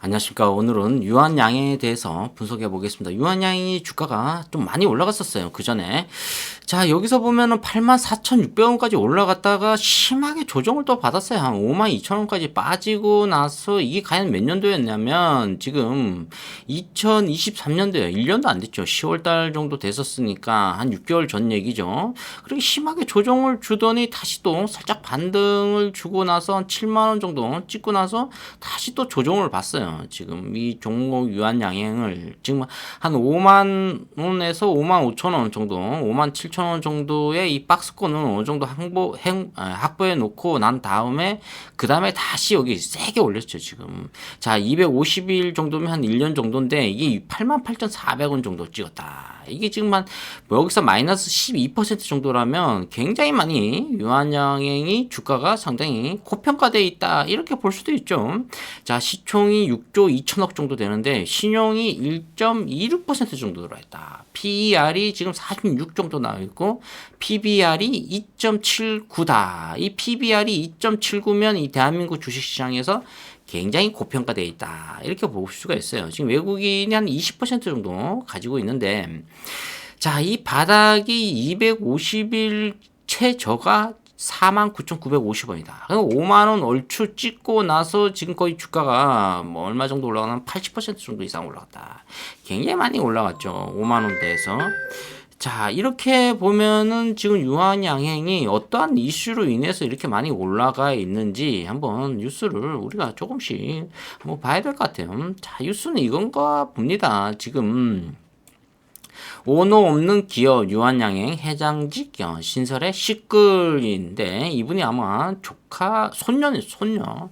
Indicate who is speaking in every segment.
Speaker 1: 안녕하십니까. 오늘은 유한양행에 대해서 분석해 보겠습니다. 유한양이 주가가 좀 많이 올라갔었어요. 그 전에. 자, 여기서 보면은 84,600원까지 올라갔다가 심하게 조정을 또 받았어요. 한 52,000원까지 빠지고 나서 이게 과연 몇 년도였냐면 지금 2023년도에 1년도 안 됐죠. 10월 달 정도 됐었으니까 한 6개월 전 얘기죠. 그리고 심하게 조정을 주더니 다시 또 살짝 반등을 주고 나서 한 7만원 정도 찍고 나서 다시 또 조정을 받았어요. 지금 이 종목 유한 양행을 지금 한 5만 원에서 5만 5천 원 정도, 5만 7천 원 정도의 이 박스권은 어느 정도 항보, 행, 아, 확보해 놓고 난 다음에 그 다음에 다시 여기 세게 올렸죠 지금. 자 250일 정도면 한 1년 정도인데 이게 8만 8,400원 정도 찍었다. 이게 지금 한 여기서 마이너스 12% 정도라면 굉장히 많이 유한양행이 주가가 상당히 고평가돼 있다 이렇게 볼 수도 있죠. 자 시총이 6조 2천억 정도 되는데 신용이 1.26% 정도 들어있다. PER이 지금 46 정도 나와 있고 PBR이 2.79다. 이 PBR이 2.79면 이 대한민국 주식시장에서 굉장일 고평가되어 있다. 이렇게 볼 수가 있어요. 지금 외국인이 한 20% 정도 가지고 있는데, 자, 이 바닥이 250일 최저가 49,950원이다. 5만원 얼추 찍고 나서 지금 거의 주가가 뭐 얼마 정도 올라가나 80% 정도 이상 올라갔다. 굉장히 많이 올라갔죠. 5만원대에서. 자, 이렇게 보면은 지금 유한 양행이 어떠한 이슈로 인해서 이렇게 많이 올라가 있는지 한번 뉴스를 우리가 조금씩 한번 봐야 될 것 같아요. 자, 뉴스는 이건가 봅니다. 지금 오너 없는 기업 유한양행 회장직 어, 신설의 시끌인데 이분이 아마 조카 손녀네 손녀.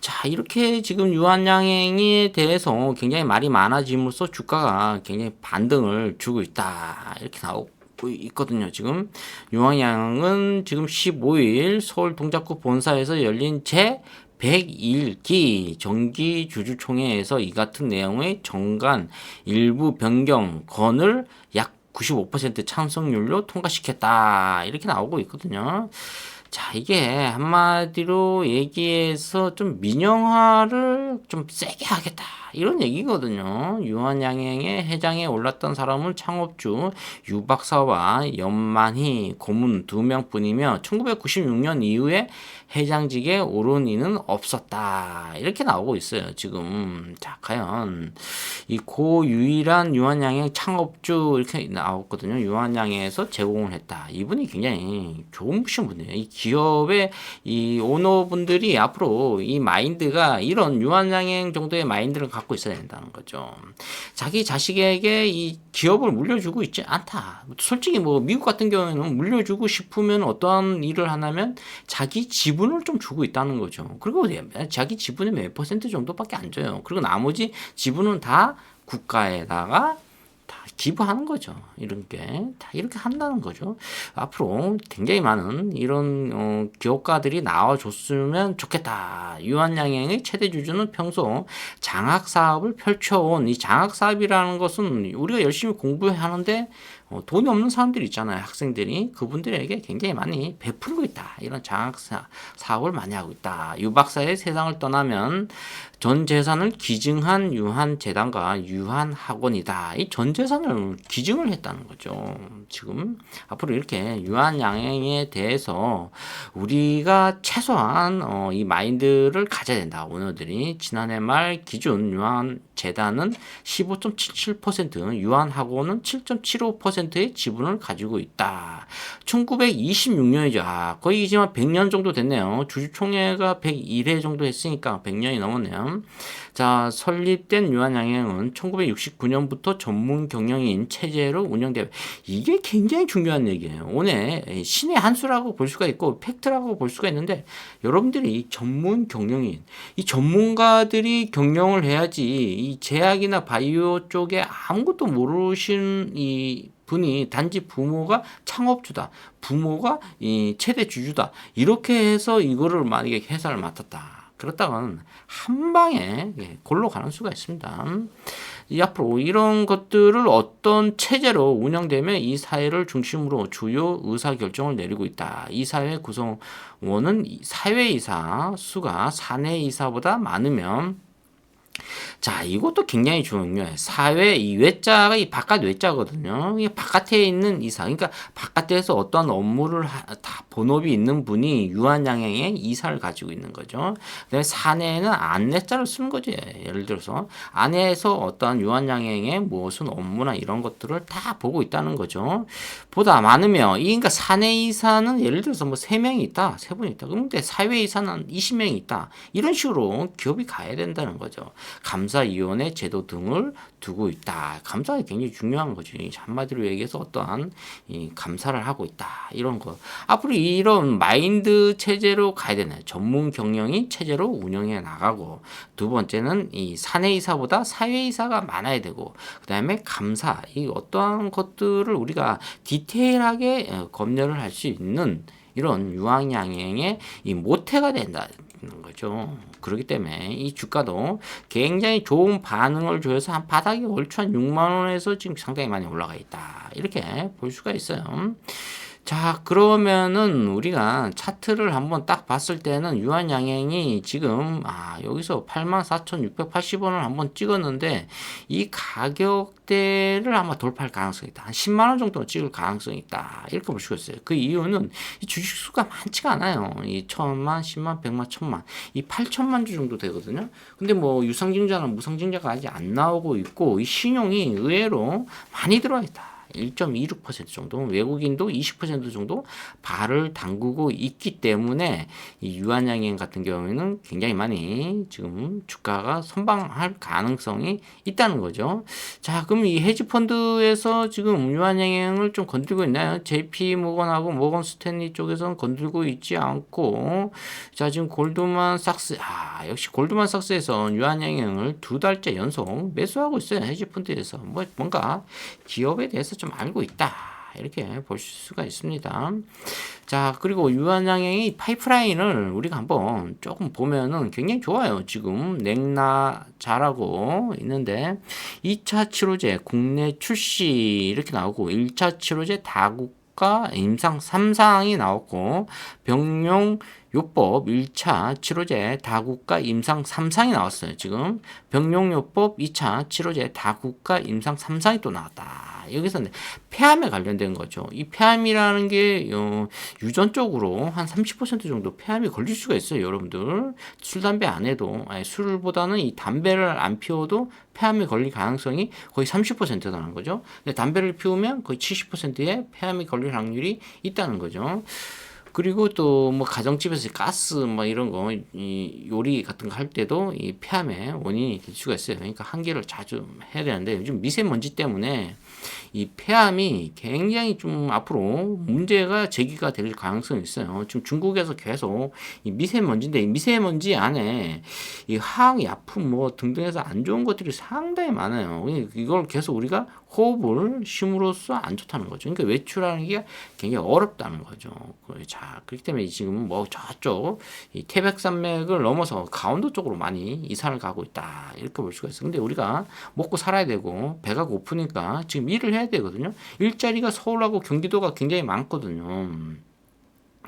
Speaker 1: 자 이렇게 지금 유한양행에 대해서 굉장히 말이 많아짐으로써 주가가 굉장히 반등을 주고 있다 이렇게 나오고 있거든요. 지금 유한양은 지금 15일 서울 동작구 본사에서 열린 제 101기 정기주주총회에서 이 같은 내용의 정관 일부 변경 건을 약 95% 찬성률로 통과시켰다. 이렇게 나오고 있거든요. 자, 이게 한마디로 얘기해서 좀 민영화를 좀 세게 하겠다. 이런 얘기거든요. 유한양행의 회장에 올랐던 사람은 창업주 유박사와 연만희 고문 두 명뿐이며 1996년 이후에 회장직에 오른 이는 없었다. 이렇게 나오고 있어요. 지금 자 과연 이 고유일한 유한양행 창업주 이렇게 나왔거든요. 유한양행에서 제공을 했다. 이분이 굉장히 좋은 분이에요. 이 기업의 이 오너분들이 앞으로 이 마인드가 이런 유한양행 정도의 마인드를 갖고 있어야 된다는 거죠. 자기 자식에게 이 기업을 물려주고 있지 않다. 솔직히 뭐 미국 같은 경우에는 물려주고 싶으면 어떠한 일을 하냐면 자기 지분을 좀 주고 있다는 거죠. 그리고 자기 지분의 몇 퍼센트 정도밖에 안 줘요. 그리고 나머지 지분은 다 국가에다가 기부하는 거죠. 이런 게 다 이렇게 한다는 거죠. 앞으로 굉장히 많은 이런 어, 기업가들이 나와줬으면 좋겠다. 유한양행의 최대 주주는 평소 장학 사업을 펼쳐온 이 장학 사업이라는 것은 우리가 열심히 공부하는데 어, 돈이 없는 사람들이 있잖아요. 학생들이 그분들에게 굉장히 많이 베풀고 있다. 이런 장학 사업을 많이 하고 있다. 유 박사의 세상을 떠나면 전 재산을 기증한 유한 재단과 유한 학원이다. 이 전 재산을 기증을 했다는 거죠. 지금 앞으로 이렇게 유한 양행에 대해서 우리가 최소한 어, 이 마인드를 가져야 된다. 오너들이 지난해 말 기준 유한 재단은 15.77%, 유한 학원은 7.75%의 지분을 가지고 있다. 1926년이죠. 아, 거의 이제 100년 정도 됐네요. 주주 총회가 101회 정도 했으니까 100년이 넘었네요. 자, 설립된 유한양행은 1969년부터 전문 경영인 체제로 운영되어 이게 굉장히 중요한 얘기예요. 오늘 신의 한 수라고 볼 수가 있고 팩트라고 볼 수가 있는데 여러분들이 전문 경영인 이 전문가들이 경영을 해야지 이 제약이나 바이오 쪽에 아무것도 모르신 이 분이 단지 부모가 창업주다, 부모가 이 최대 주주다 이렇게 해서 이거를 만약에 회사를 맡았다. 그렇다면 한 방에 예, 골로 가는 수가 있습니다. 이 앞으로 이런 것들을 어떤 체제로 운영되면 이 사회를 중심으로 주요 의사 결정을 내리고 있다. 이 사회 구성원은 사회이사 수가 사내이사보다 많으면 자, 이것도 굉장히 중요해요. 사회 이 외자가 이 바깥 외자거든요. 이 바깥에 있는 이사, 그러니까 바깥에서 어떤 업무를 하, 다 본업이 있는 분이 유한양행의 이사를 가지고 있는 거죠. 그다음에 사내에는 안내자를 쓰는 거죠. 예를 들어서 안에서 어떤 유한양행의 무엇은 업무나 이런 것들을 다 보고 있다는 거죠. 보다 많으면 이 그러니까 사내 이사는 예를 들어서 뭐 세 명이 있다, 세 분이 있다. 그런데 사회 이사는 20명이 있다. 이런 식으로 기업이 가야 된다는 거죠. 감사위원회 제도 등을 두고 있다. 감사가 굉장히 중요한 거지. 한마디로 얘기해서 어떠한 이 감사를 하고 있다. 이런 거. 앞으로 이런 마인드 체제로 가야 되나요? 전문 경영이 체제로 운영해 나가고 두 번째는 이 사내이사보다 사회이사가 많아야 되고 그 다음에 감사 이 어떠한 것들을 우리가 디테일하게 어, 검열을 할 수 있는 이런 유황양행의 이 모태가 된다 는 거죠. 그렇기 때문에 이 주가도 굉장히 좋은 반응을 줘서 한 바닥에 얼추 한 6만 원에서 지금 상당히 많이 올라가 있다. 이렇게 볼 수가 있어요. 자, 그러면은 우리가 차트를 한번 딱 봤을 때는 유한 양행이 지금 아, 여기서 84,680원을 한번 찍었는데 이 가격대를 아마 돌파할 가능성이 있다. 한 10만 원 정도 찍을 가능성이 있다. 이렇게 볼 수가 있어요. 그 이유는 이 주식 수가 많지가 않아요. 이 천만, 10만, 100만, 천만. 이 8천만 주 정도 되거든요. 근데 뭐 유상증자나 무상증자가 아직 안 나오고 있고 이 신용이 의외로 많이 들어와 있다. 1.26% 정도, 외국인도 20% 정도 발을 담그고 있기 때문에 이 유한양행 같은 경우에는 굉장히 많이 지금 주가가 선방할 가능성이 있다는 거죠. 자, 그럼 이 헤지 펀드에서 지금 유한양행을 좀 건들고 있나요? JP 모건하고 모건 스탠리 쪽에서는 건들고 있지 않고, 자, 지금 골드만 삭스, 아, 역시 골드만 삭스에서 유한양행을 두 달째 연속 매수하고 있어요. 헤지 펀드에서. 뭐, 뭔가 기업에 대해서 좀 알고 있다. 이렇게 볼 수가 있습니다. 자, 그리고 유한양행이 파이프라인을 우리가 한번 조금 보면은 굉장히 좋아요. 지금 냉나 잘하고 있는데 2차 치료제 국내 출시 이렇게 나오고 1차 치료제 다국가 임상 3상이 나왔고 병용 요법 1차 치료제 다국가 임상 3상이 나왔어요. 지금 병용 요법 2차 치료제 다국가 임상 3상이 또 나왔다. 여기서 폐암에 관련된 거죠. 이 폐암이라는 게 어, 유전 쪽으로 한 30% 정도 폐암이 걸릴 수가 있어요, 여러분들. 술 담배 안 해도 아니, 술보다는 이 담배를 안 피워도 폐암에 걸릴 가능성이 거의 30%라는 거죠. 근데 담배를 피우면 거의 70%의 폐암이 걸릴 확률이 있다는 거죠. 그리고 또 뭐 가정집에서 가스 뭐 이런 거 이 요리 같은 거 할 때도 이 폐암의 원인이 될 수가 있어요. 그러니까 환기를 자주 해야 되는데 요즘 미세먼지 때문에 이 폐암이 굉장히 좀 앞으로 문제가 제기가 될 가능성이 있어요. 지금 중국에서 계속 이 미세먼지인데 이 미세먼지 안에 이 화학 약품 뭐 등등해서 안 좋은 것들이 상당히 많아요. 이걸 계속 우리가 호흡을 쉼으로써 안 좋다는 거죠. 그러니까 외출하는 게 굉장히 어렵다는 거죠. 자, 그렇기 때문에 지금 뭐 저쪽 이 태백산맥을 넘어서 강원도 쪽으로 많이 이사를 가고 있다. 이렇게 볼 수가 있어요. 근데 우리가 먹고 살아야 되고 배가 고프니까 지금 일을 해야 되거든요. 일자리가 서울하고 경기도가 굉장히 많거든요.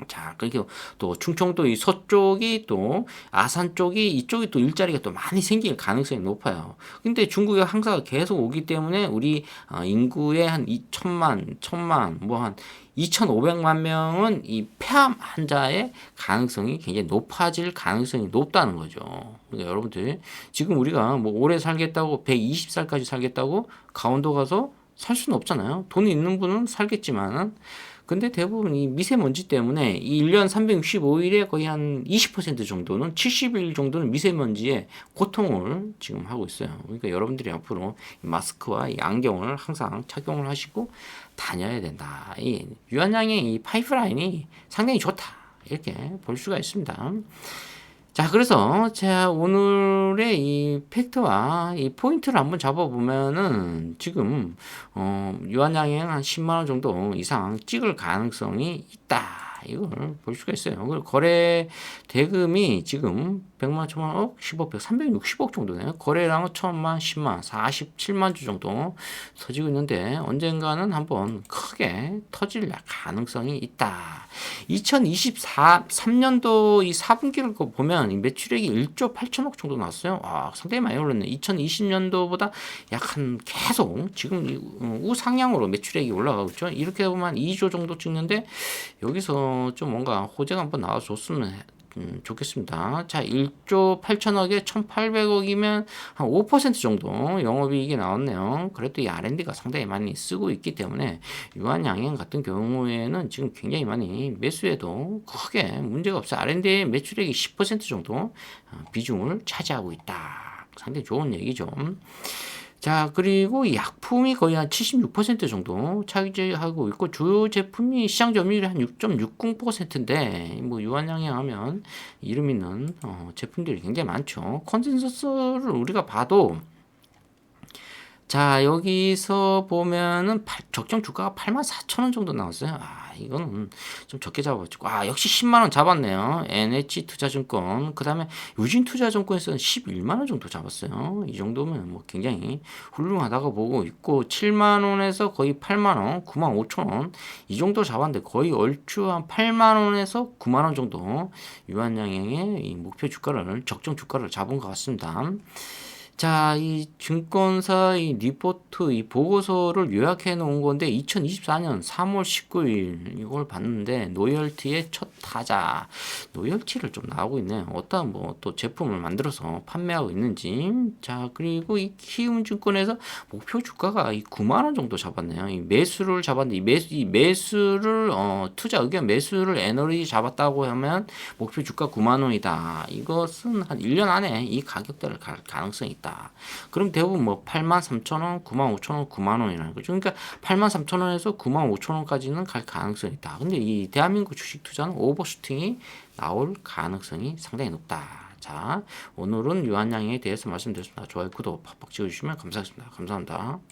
Speaker 1: 자, 그리고 또 충청도 이 서쪽이 또 아산 쪽이 이쪽이 또 일자리가 또 많이 생길 가능성이 높아요. 근데 중국에 항사가 계속 오기 때문에 우리 어, 인구의 한 2천만, 천만, 뭐 한 2,500만 명은 이 폐암 환자의 가능성이 굉장히 높아질 가능성이 높다는 거죠. 그러니까 여러분들 지금 우리가 뭐 오래 살겠다고 120살까지 살겠다고 강원도 가서 살 수는 없잖아요. 돈이 있는 분은 살겠지만 근데 대부분 이 미세먼지 때문에 이 1년 365일에 거의 한 20% 정도는 70일 정도는 미세먼지에 고통을 지금 하고 있어요. 그러니까 여러분들이 앞으로 마스크와 이 안경을 항상 착용을 하시고 다녀야 된다. 이 유한양의 이 파이프라인이 상당히 좋다. 이렇게 볼 수가 있습니다. 자, 그래서 제가 오늘의 이 팩트와 이 포인트를 한번 잡아보면은 지금, 어, 유한양행 한 10만원 정도 이상 찍을 가능성이 있다. 이걸 볼 수가 있어요. 거래 대금이 지금 100만, 1000만, 억, 10억, 100, 360억 정도네요. 거래량은 1000만, 10만, 47만 주 정도 터지고 있는데 언젠가는 한번 크게 터질 가능성이 있다. 2024, 3년도 이 4분기를 보면 이 매출액이 1조 8천억 정도 나왔어요. 아, 상당히 많이 올랐네. 2020년도보다 약 한 계속 지금 이, 어, 우상향으로 매출액이 올라가고 있죠. 이렇게 보면 한 2조 정도 찍는데 여기서 좀 뭔가 호재가 한번 나와줬으면 해- 음, 좋겠습니다. 자, 1조 8천억에 1,800억이면 한 5% 정도 영업이익이 나왔네요. 그래도 이 R&D가 상당히 많이 쓰고 있기 때문에 유한양행 같은 경우에는 지금 굉장히 많이 매수해도 크게 문제가 없어요. R&D 매출액이 10% 정도 어, 비중을 차지하고 있다. 상당히 좋은 얘기죠. 자, 그리고 이 약품이 거의 한 76% 정도 차지하고 있고 주요 제품이 시장 점유율이 한 6.60%인데 뭐 유한양행 하면 이름 있는 어, 제품들이 굉장히 많죠. 컨센서스를 우리가 봐도 자, 여기서 보면은 팔- 적정 주가가 84,000원 정도 나왔어요. 아, 이거는 좀 적게 잡아가지고. 아, 역시 10만 원 잡았네요. NH 투자증권. 그 다음에 유진 투자증권에서는 11만 원 정도 잡았어요. 이 정도면 뭐 굉장히 훌륭하다고 보고 있고, 7만 원에서 거의 8만 원, 9만 5천 원. 이 정도 잡았는데 거의 얼추 한 8만 원에서 9만 원 정도 유한양행의 이 목표 주가를, 적정 주가를 잡은 것 같습니다. 자, 이 증권사 이 리포트 이 보고서를 요약해 놓은 건데 2024년 3월 19일 이걸 봤는데 노열티의 첫 타자 노열티를 좀 나오고 있네요. 어떤 뭐 또 제품을 만들어서 판매하고 있는지 자 그리고 이 키움증권에서 목표 주가가 이 9만 원 정도 잡았네요. 이 매수를 잡았는데 이 매수 이 매수를 어 투자 의견 매수를 에너지 잡았다고 하면 목표 주가 9만 원이다. 이것은 한 1년 안에 이 가격대를 갈 가능성이 있다. 그럼 대부분 뭐 8만 3천 원, 9만 5천 원, 9만 원이라는 거죠. 그러니까 8만 3천 원에서 9만 5천 원까지는 갈 가능성이 있다. 근데 이 대한민국 주식 투자는 오버슈팅이 나올 가능성이 상당히 높다. 자, 오늘은 유한양에 대해서 말씀드렸습니다. 좋아요, 구독, 팍팍 찍어주시면 감사하겠습니다. 감사합니다.